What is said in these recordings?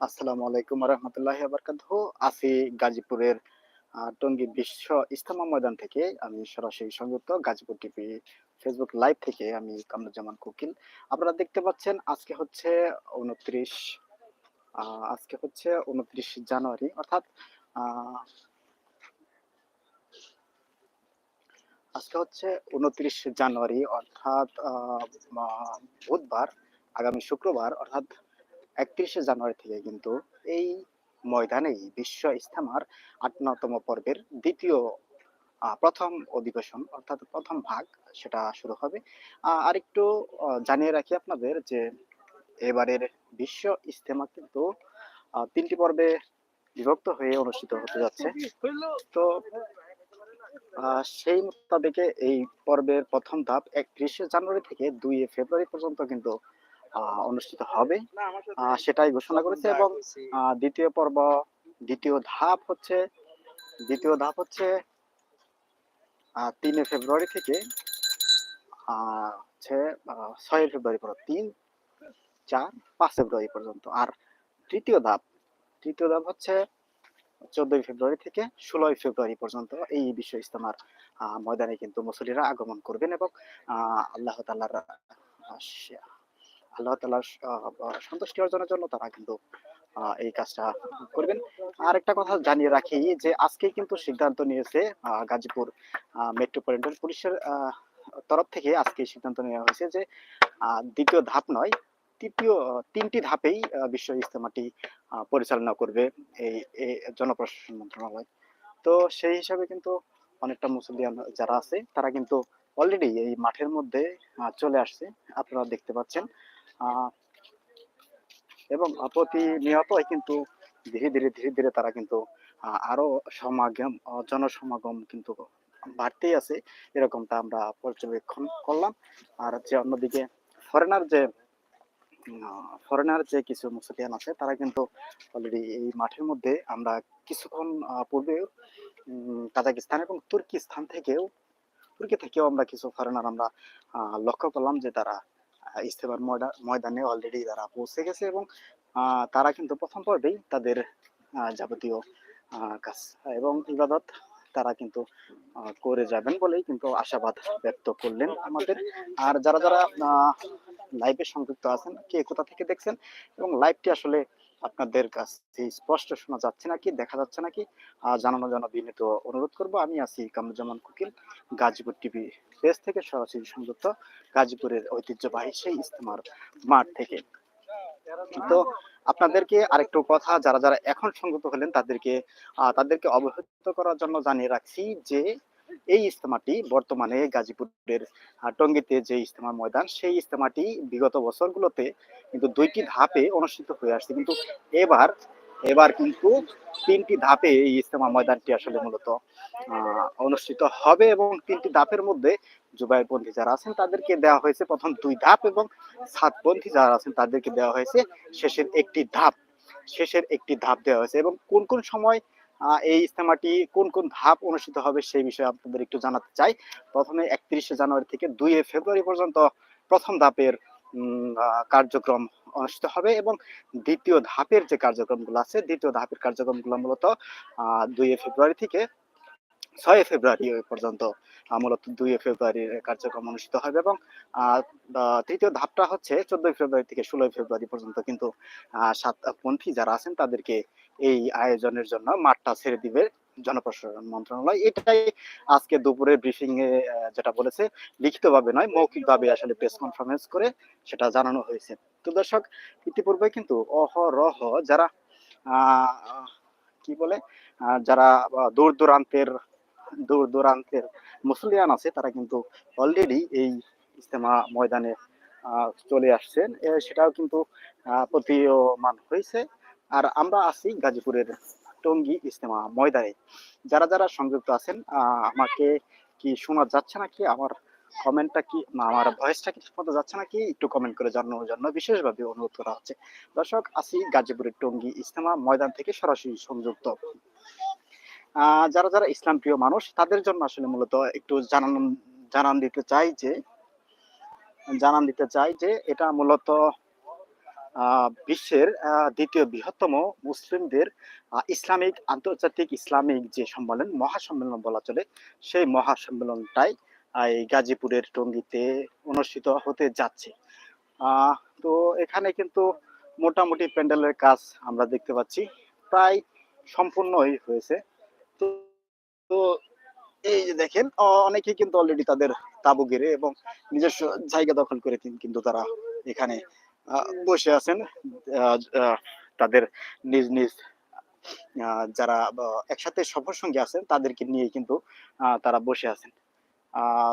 আসসালামু আলাইকুম রহমতুল্লাহ বরকাত আছি গাজীপুরের টঙ্গী বিশ্ব ইস্তেমা ময়দান থেকে আমি সরাসরি সংযুক্ত গাজীপুর টিভি ফেসবুক লাইভ থেকে আমি কামরুজ্জামান আপনারা দেখতে পাচ্ছেন আজকে হচ্ছে উনত্রিশ আজকে হচ্ছে উনত্রিশ জানুয়ারি, অর্থাৎ আজকে হচ্ছে উনত্রিশ জানুয়ারি, অর্থাৎ বুধবার, আগামী শুক্রবার, অর্থাৎ একত্রিশে জানুয়ারি থেকে কিন্তু এই ময়দানেই বিশ্ব ইস্তেমার আটান্নতম পর্বের দ্বিতীয় প্রথম অধিবেশন অর্থাৎ প্রথম ভাগ সেটা শুরু হবে। আরেকটু আহ, জানিয়ে রাখি আপনাদের যে এবারের বিশ্ব ইস্তেমা কিন্তু তিনটি পর্বে বিভক্ত হয়ে অনুষ্ঠিত হতে যাচ্ছে। তো সেই মোতাবেকে এই পর্বের প্রথম ধাপ একত্রিশে জানুয়ারি থেকে দুই ফেব্রুয়ারি পর্যন্ত কিন্তু অনুষ্ঠিত হবে। সেটাই ঘোষণা করেছে এবং দ্বিতীয় পর্ব দ্বিতীয় ধাপ হচ্ছে দ্বিতীয় ধাপ হচ্ছে তিনে ফেব্রুয়ারি থেকে হচ্ছে ছয় ফেব্রুয়ারি পর্যন্ত তিন চার পাঁচ ফেব্রুয়ারি পর্যন্ত। আর তৃতীয় ধাপ তৃতীয় ধাপ হচ্ছে চোদ্দই ফেব্রুয়ারি থেকে ষোলোই ফেব্রুয়ারি পর্যন্ত এই বিশ্ব ইস্তেমার আহ, ময়দানে কিন্তু মুসলিরা আগমন করবেন এবং আহ, আল্লাহ তাল্লাহর আল্লাহ আহ, সন্তুষ্টি অর্জনের জন্য তারা কিন্তু এই কাজটা করবেন। আর একটা কথা জানিয়ে রাখি যে আজকে কিন্তু সিদ্ধান্ত নিয়েছে গাজীপুর মেট্রোপলিটন পুলিশের তরফ থেকে আজকে সিদ্ধান্ত নেওয়া হয়েছে যে দ্বিতীয় ধাপ নয় তৃতীয় তিনটি ধাপেই বিশ্ব ইজতেমাটি পরিচালনা করবে এই জনপ্রশাসন মন্ত্রণালয়। তো সেই হিসাবে কিন্তু অনেকটা মুসলিয়ান যারা আছে তারা কিন্তু অলরেডি এই মাঠের মধ্যে চলে আসছে। আপনারা দেখতে পাচ্ছেন এবং প্রতিনিয়তই কিন্তু ধীরে ধীরে ধীরে ধীরে তারা কিন্তু আরও সমাগম জনসমাগম কিন্তু বাড়তেই আছে। এরকমটা আমরা পর্যবেক্ষণ করলাম। আর যে অন্যদিকে ফরেনার যে ফরেনার যে কিছু মুসলিয়ান আছে, তারা কিন্তু অলরেডি এই মাঠের মধ্যে আমরা কিছুক্ষণ পূর্বে কাজাকিস্তান এবং তুর্কিস্তান থেকেও, তুর্কি থেকেও আমরা কিছু ফরেনার আমরা লক্ষ্য করলাম যে তারা ইস্তেমার ময়দানে অলরেডি তারা পৌঁছে গেছে এবং তারা কিন্তু প্রথম পর্বেই তাদের যাবতীয় কাজ। এবং ইবাদত তারা কিন্তু করে যাবেন বলেই কিন্তু আশাবাদ ব্যক্ত করলেন আমাদের। আর যারা যারা লাইভে সংযুক্ত আছেন, কে কোথা থেকে দেখছেন? এবং লাইভটি আসলে আপনাদের কাছে স্পষ্ট শোনা যাচ্ছে নাকি, দেখা যাচ্ছে নাকি? জানানোর জন্য বিনীত অনুরোধ করব। আমি আছি কামরুজ্জামান কুকিল, গাজীপুর টিভি পেজ থেকে সরাসরি সংযুক্ত গাজীপুরের ঐতিহ্যবাহী সেই ইস্তেমার মাঠ থেকে। তো আপনাদেরকে আরেকটু কথা, যারা যারা এখন সংযুক্ত হলেন তাদেরকে তাদেরকে অবহিত করার জন্য জানিয়ে রাখছি যে এই ইস্তেমাটি বর্তমানে গাজীপুরের টঙ্গীতে যে ইস্তেমা ময়দান, সেই ইস্তেমাটি বিগত বছরগুলোতে কিন্তু দুইটি ধাপে অনুষ্ঠিত হয়ে আসছে। কিন্তু এবার এবার কিন্তু তিনটি ধাপে এই ইস্তেমা ময়দানটি আসলে মূলত অনুষ্ঠিত হবে এবং তিনটি ধাপের মধ্যে জুবাইরপন্থী যারা আছেন তাদেরকে দেওয়া হয়েছে প্রথম দুই ধাপ এবং সাতপন্থী যারা আছেন তাদেরকে দেওয়া হয়েছে শেষের একটি ধাপ। শেষের একটি ধাপ দেওয়া হয়েছে এবং কোন কোন সময় এই ইস্তেমাটি কোন কোন ধাপ অনুষ্ঠিত হবে সেই বিষয়ে আপনাদের একটু জানাতে চাই। প্রথমে একত্রিশে জানুয়ারি থেকে দুই ফেব্রুয়ারি পর্যন্ত প্রথম ধাপের কার্যক্রম অনুষ্ঠিত হবে এবং দ্বিতীয় ধাপের যে কার্যক্রমগুলো আছে, দ্বিতীয় ধাপের কার্যক্রমগুলো মূলত, আহ, দুই ফেব্রুয়ারি থেকে ছয় ফেব্রুয়ারি পর্যন্ত মূলত দুই ফেব্রুয়ারির কার্যক্রম অনুষ্ঠিত হবে এবং তৃতীয় ধাপটা হচ্ছে চোদ্দই ফেব্রুয়ারি থেকে ষোলোই ফেব্রুয়ারি পর্যন্ত কিন্তু সাতপন্থী যারা আছেন তাদেরকে এই আয়োজনের জন্য মাঠটা ছেড়ে দিবে জনপ্রশাসন মন্ত্রণালয়। এটাই আজকে দুপুরে ব্রিফিং এ যেটা বলেছে, লিখিতভাবে নয়, মৌখিকভাবে আসলে প্রেস কনফারেন্স করে সেটা জানানো হয়েছে। তো দর্শক, ইতিপূর্বে কিন্তু অহরহ যারা কি বলে যারা দূর দূরান্তের দূর দূরান্তের মুসলিয়ান আছে, তারা কিন্তু অলরেডি এই ইস্তেমা ময়দানে চলে আসছেন। সেটাও কিন্তু প্রতীয়মান হয়েছে। আর আমরা আছি গাজীপুরের টঙ্গী ইস্তেমা ময়দানে। যারা যারা সংযুক্ত আছেন আমাকে কি শোনা যাচ্ছে নাকি? আমার কমেন্টটা কি, না, আমার ভয়েসটা কি ঠিকমতো যাচ্ছে নাকি? একটু কমেন্ট করে জানানোর জন্য বিশেষভাবে অনুরোধ করা হচ্ছে। দর্শক, আছি গাজীপুরের টঙ্গী ইজতেমা ময়দান থেকে সরাসরি সংযুক্ত। যারা যারা ইসলাম প্রিয় মানুষ, তাদের জন্য আসলে মূলত একটু জানান জানান দিতে চাই যে, জানান দিতে চাই যে এটা মূলত বিশ্বের দ্বিতীয় বৃহত্তম মুসলিমদের ইসলামিক আন্তর্জাতিক ইসলামিক যে সম্মেলন, মহাসম্মেলন বলা চলে, সেই মহাসম্মেলনটাই এই গাজীপুরের টঙ্গিতে অনুষ্ঠিত হতে যাচ্ছে। তো এখানে কিন্তু মোটামুটি প্যান্ডেলের কাজ আমরা দেখতে পাচ্ছি, প্রায় সম্পূর্ণই হয়েছে। তো এই যে দেখেন, অ- অনেকেই কিন্তু অলরেডি তাদের তাবু ঘিরে এবং নিজস্ব জায়গা দখল করে কিন- কিন্তু তারা এখানে বসে আছেন তাদের নিজ নিজ যারা একসাথে সফর সঙ্গে আছেন, তাদেরকে নিয়ে কিন্তু তারা বসে আছেন।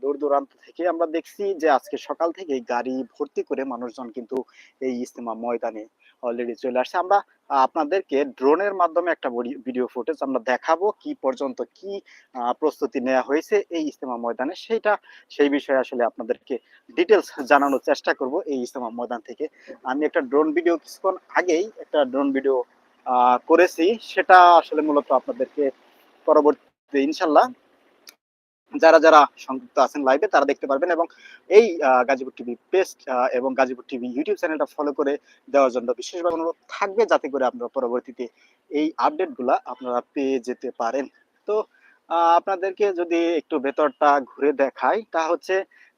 দূর দূরান্ত থেকে আমরা দেখছি যে আজকে সকাল থেকে গাড়ি ভর্তি করে মানুষজন কিন্তু এই ইস্তেমা ময়দানে অলরেডি চলে আসছে। আমরা আপনাদেরকে ড্রোনের মাধ্যমে একটা ভিডিও ফুটেজ আমরা দেখাবো কি পর্যন্ত কি প্রস্তুতি নেওয়া হয়েছে এই ইস্তেমা ময়দানে। সেইটা, সেই বিষয়ে আসলে আপনাদেরকে ডিটেলস জানানোর চেষ্টা করব এই ইস্তেমা ময়দান থেকে। আমি একটা ড্রোন ভিডিও কিছুক্ষণ আগেই একটা ড্রোন ভিডিও করেছি। সেটা আসলে মূলত আপনাদেরকে পরবর্তীতে ইনশাল্লাহ যারা যারা সংযুক্ত আছেন লাইভে তারা দেখতে পারবেন এবং এই গাজীপুর টিভি পেজ এবং গাজীপুর টিভি ইউটিউব চ্যানেলটা ফলো করে দেওয়ার জন্য বিশেষভাবে অনুরোধ থাকবে যাতে করে আপনারা পরবর্তীতে এই আপডেটগুলা আপনারা পেয়ে যেতে পারেন। তো আপনাদেরকে যদি একটু ভেতরটা ঘুরে দেখাই, তা হচ্ছে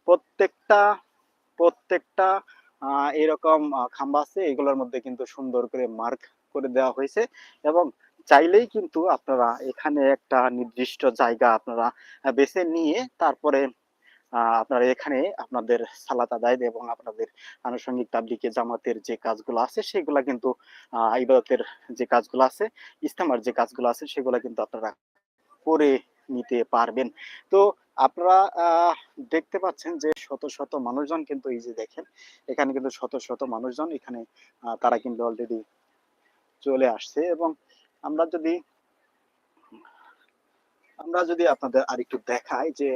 প্রত্যেকটা প্রত্যেকটা এরকম খাম্বা আছে, এগুলোর মধ্যে কিন্তু সুন্দর করে মার্ক করে দেওয়া হয়েছে এবং চাইলেই কিন্তু আপনারা এখানে একটা নির্দিষ্ট জায়গা আপনারা বেছে নিয়ে তারপরে আপনারা এখানে আপনাদের সালাত আদায় এবং আপনাদের আনুষঙ্গিক তাবলিকে জামাতের যে কাজগুলো আছে সেগুলা কিন্তু ইবাদতের যে কাজগুলো আছে ইস্তেমার যে কাজগুলো আছে সেগুলো কিন্তু আপনারা করে নিতে পারবেন। তো আপনারা দেখতে পাচ্ছেন যে শত শত মানুষজন কিন্তু এই যে দেখেন, এখানে কিন্তু শত শত মানুষজন এখানে তারা কিন্তু অলরেডি চলে আসছে এবং আমরা যদি আমরা যদি আপনাদের আরেকটু দেখাই যে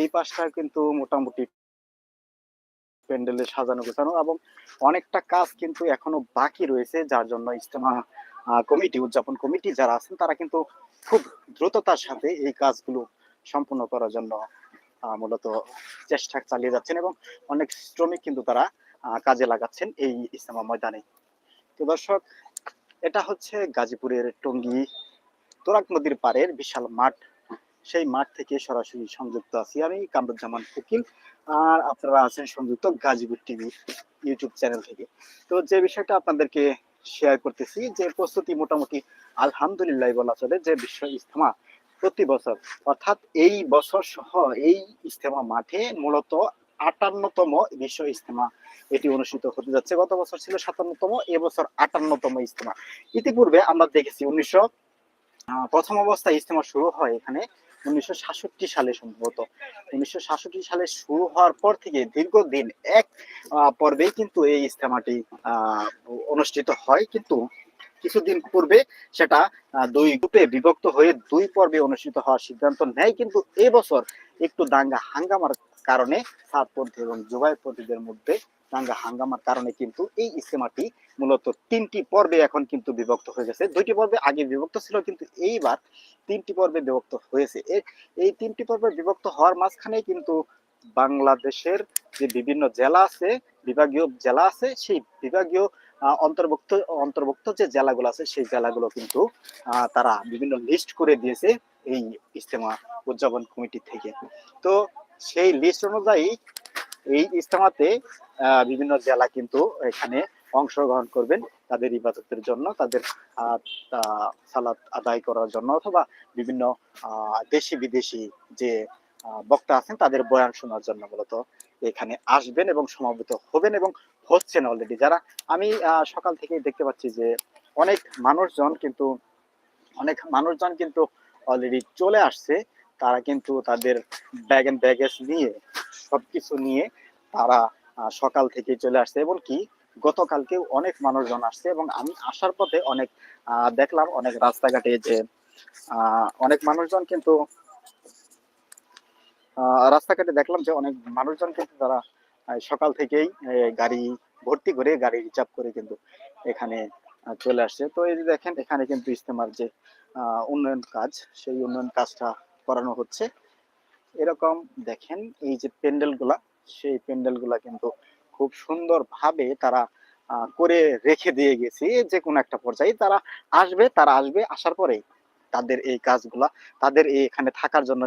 এই পাশটা কিন্তু মোটামুটি প্যান্ডেলে সাজানো, গোছানো এবং অনেকটা কাজ কিন্তু এখনও বাকি রয়েছে, যার জন্য ইজতেমা কমিটি, উদযাপন কমিটি যারা আছেন, তারা কিন্তু খুব দ্রুততার সাথে এই কাজগুলো সম্পূর্ণ করার জন্য মূলত চেষ্টা চালিয়ে যাচ্ছেন এবং অনেক শ্রমিক কিন্তু তারা কাজে লাগাচ্ছেন এই ইজতেমা ময়দানে। তো দর্শক এটা হচ্ছে গাজীপুরের টঙ্গী তোরাক নদীর পাড়ের বিশাল মাঠ। সেই মাঠ থেকে সরাসরি সংযুক্ত আছি আমি, কামরুজ্জামান উকিল। আর আপনারা আছেন সংযুক্ত গাজীপুর টিভি ইউটিউব চ্যানেল থেকে। তো যে বিষয়টা আপনাদেরকে শেয়ার করতেছি, যে প্রস্তুতি মোটামুটি আলহামদুলিল্লাহ বলা চলে যে বিশ্ব ইস্তেমা প্রতি বছর, অর্থাৎ এই বছর সহ এই ইস্তেমা মাঠে মূলত আটান্নতম বিশ্ব ইস্তেমা এটি অনুষ্ঠিত হতে যাচ্ছে। গত বছর ছিল সাতান্নতম এবছর আটান্নতম ইস্তেমা ইতিপূর্বে আমরা দেখেছি উনিশশো প্রথম অবস্থায় ইস্তেমা শুরু হয় এখানে উনিশশো সাতষট্টি সালে সম্ভবত। উনিশশো সাতষট্টি সালে শুরু হওয়ার পর থেকে দীর্ঘদিন এক আহ, পর্বেই কিন্তু এই ইস্তেমাটি আহ, অনুষ্ঠিত হয়। কিন্তু কিছুদিন পূর্বে সেটা দুই গ্রুপে বিভক্ত হয়ে দুই পর্বে অনুষ্ঠিত হওয়ার সিদ্ধান্ত নেয়। কিন্তু এবছর একটু দাঙ্গা হাঙ্গামার কারণে সাতপন্থী এবং জুবাইপন্থীদের মধ্যে দাঙ্গা হাঙ্গামার কারণে কিন্তু এই ইস্তেমাটি মূলত তিনটি পর্বে এখন কিন্তু বিভক্ত হয়ে গেছে। দুইটি পর্বে আগে বিভক্ত ছিল, কিন্তু এইবার তিনটি পর্বে বিভক্ত হয়েছে। এই তিনটি পর্বে বিভক্ত হওয়ার মাঝখানে কিন্তু বাংলাদেশের যে বিভিন্ন জেলা আছে, বিভাগীয় জেলা আছে, সেই বিভাগীয় অন্তর্ভুক্ত অন্তর্ভুক্ত যে জেলাগুলো আছে, সেই জেলাগুলো কিন্তু তারা বিভিন্ন লিস্ট করে দিয়েছে এই ইস্তেমা উদযাপন কমিটি থেকে। তো সেই লিস্ট অনুযায়ী এই ইজতেমাতে বিভিন্ন জেলা কিন্তু এখানে অংশগ্রহণ করবেন তাদের ইবাদতের জন্য, তাদের সালাত আদায় করার জন্য অথবা বিভিন্ন দেশি বিদেশি যে বক্তা আছেন তাদের বয়ান শোনার জন্য মূলত এখানে আসবেন এবং সমাবেত হবেন এবং হচ্ছেন অলরেডি যারা আমি সকাল থেকে দেখতে পাচ্ছি যে অনেক মানুষজন কিন্তু, অনেক মানুষজন কিন্তু অলরেডি চলে আসছে। তারা কিন্তু তাদের ব্যাগ এন্ড ব্যাগেজ নিয়ে, সবকিছু নিয়ে তারা সকাল থেকে চলে আসছে। এবং কি গতকালকে অনেক মানুষজন আসছে এবং আমি আসার পথে অনেক দেখলাম অনেক রাস্তাঘাটে যে অনেক মানুষজন কিন্তু রাস্তাঘাটে দেখলাম যে অনেক মানুষজন কিন্তু তারা সকাল থেকেই গাড়ি ভর্তি করে গাড়ি রিজার্ভ করে কিন্তু এখানে চলে আসছে। তো এই দেখেন, এখানে কিন্তু ইস্তেমার যে উন্নয়ন কাজ, সেই উন্নয়ন কাজটা করানো হচ্ছে। এরকম দেখেন, এই যে প্যান্ডেলগুলা সেই প্যান্ডেলগুলা কিন্তু খুব সুন্দর ভাবে তারা করে রেখে দিয়ে গেছি। যে কোনো একটা পর্যায়ে তারা আসবে তারা আসবে, আসার পরেই তাদের এই কাজগুলা, তাদের এই এখানে থাকার জন্য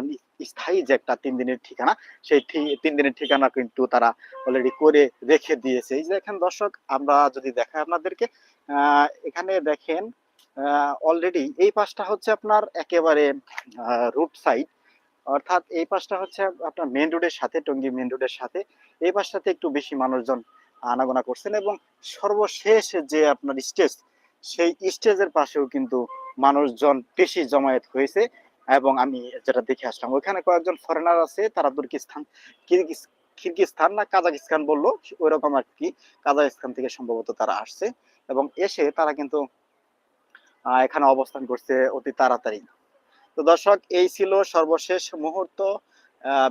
স্থায়ী যে একটা তিন দিনের ঠিকানা, সেই তিন দিনের ঠিকানা কিন্তু তারা অলরেডি করে রেখে দিয়েছে। এই যে দেখেন দর্শক, আমরা যদি দেখাই আপনাদেরকে এখানে দেখেন অলরেডি এই পাশটা হচ্ছে আপনার একেবারে রুট সাইড অর্থাৎ এই পাশটা হচ্ছে আপনার মেন রোডের সাথে, টঙ্গী মেন রোডের সাথে। এই পাশটাতে একটু বেশি মানুষজন আনাগোনা করছেন এবং সর্বশেষ যে আপনার স্টেজ সেই স্টেজের পাশেও কিন্তু মানুষজন বেশি জমায়েত হয়েছে এবং আমি যেটা দেখে আসলাম, ওইখানে কয়েকজন ফরেনার আছে, তারা তুর্কিস্তান কিরগিস্তান না কাজাকিস্তান বলল, ওইরকম আর কি কাজাকিস্তান থেকে সম্ভবত তারা আসছে। এবং এসে তারা কিন্তু এখানে অবস্থান করছে অতি তাড়াতাড়ি। তো দর্শক, এই ছিল সর্বশেষ মুহূর্ত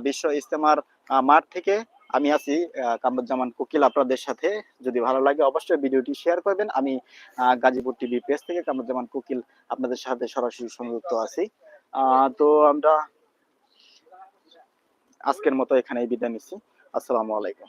বিশ্ব ইস্তেমার মাঠ থেকে। আমি আছি কামরুজ্জামান কোকিল আপনাদের সাথে। যদি ভালো লাগে, অবশ্যই ভিডিওটি শেয়ার করবেন। আমি গাজীপুর টিভি পেজ থেকে কামরুজ্জামান কোকিল আপনাদের সাথে সরাসরি সংযুক্ত আছি। তো আমরা আজকের মতো এখানেই বিদায় নিচ্ছি। আসসালামু আলাইকুম।